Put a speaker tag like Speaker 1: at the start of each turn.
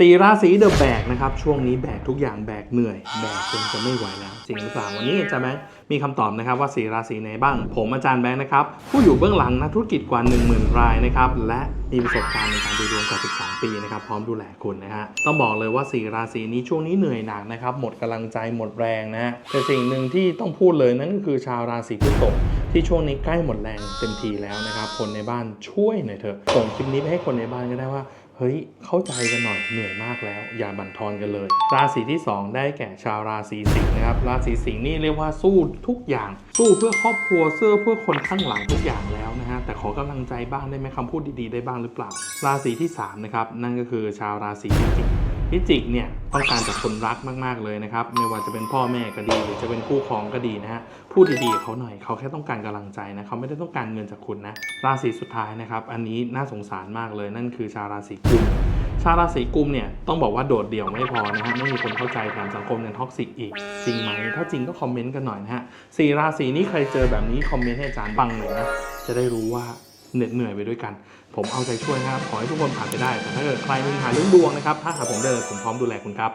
Speaker 1: สี่ราศีเดอะแบกนะครับ ช่วงนี้แบกทุกอย่างแบกเหนื่อย แบกจนจะไม่ไหวแล้ว จริงหรือเปล่าวันนี้อาจารย์แบงค์มีคำตอบนะครับว่าสี่ราศีไหนบ้าง ผมอาจารย์แบงค์นะครับ ผู้อยู่เบื้องหลังนักธุรกิจกว่า 10,000 รายนะครับ และมีประสบการณ์ในการดูดวงกว่า 12 ปีนะครับ พร้อมดูแลคุณนะฮะต้องบอกเลยว่า4ราศีนี้ช่วงนี้เหนื่อยหนักนะครับหมดกำลังใจหมดแรงนะฮะแต่สิ่งหนึ่งที่ต้องพูดเลยนั่นก็คือชาวราศีพฤษภที่ช่วงนี้ใกล้หมดแรงเต็มทีแล้วนะครับคนในบ้านช่วยหน่อยเถอะส่งคลิปนี้ไปให้คนในบ้านก็ได้ว่า เฮ้ยเข้าใจกันหน่อยเหนื่อยมากแล้ว อย่าบั่นทอนกันเลย ราศีที่ 2 ได้แก่ชาวราศีสิงห์นะครับราศีสิงห์นี่เรียกว่าสู้ทุกอย่าง สู้เพื่อครอบครัวเสื้อเพื่อคนข้างหลังทุกอย่างแล้วนะฮะแต่ขอกำลังใจบ้างได้ไหมคำพูดดีๆได้บ้างหรือเปล่า ราศีที่3นะครับนั่นก็คือชาวราศีพิจิก พิจิกเนี่ยต้องการจากคนรักมากๆเลยนะครับ ไม่ว่าจะเป็นพ่อแม่ก็ดี หรือจะเป็นคู่ครองก็ดีนะฮะพูดดีๆกับเขาหน่อยเขาแค่ต้องการกำลังใจนะเขาไม่ได้ต้องการเงินจากคุณนะราศีสุดท้ายนะครับ อันนี้น่าสงสารมากเลยนั่นคือชาวราศีกุมชาวราศีกุมเนี่ยต้องบอกว่าโดดเดี่ยวไม่พอนะฮะไม่มีคนเข้าใจแถมสังคมยังท็อกซิกอีกจริงไหมถ้าจริงก็คอมเมนต์กันหน่อยนะฮะสี่ราศีนี้ใครเจอแบบนี้คอมเมนต์ให้อาจารย์บังหน่อยนะจะได้รู้ว่า เหน็ดเหนื่อยไปด้วยกัน ผมเอาใจช่วยนะครับ ขอให้ทุกคนผ่านไปได้ แต่ถ้าเกิดใครมีปัญหาเรื่องดวงนะครับ ถ้าหาผมได้เลยผมพร้อมดูแลคุณครับ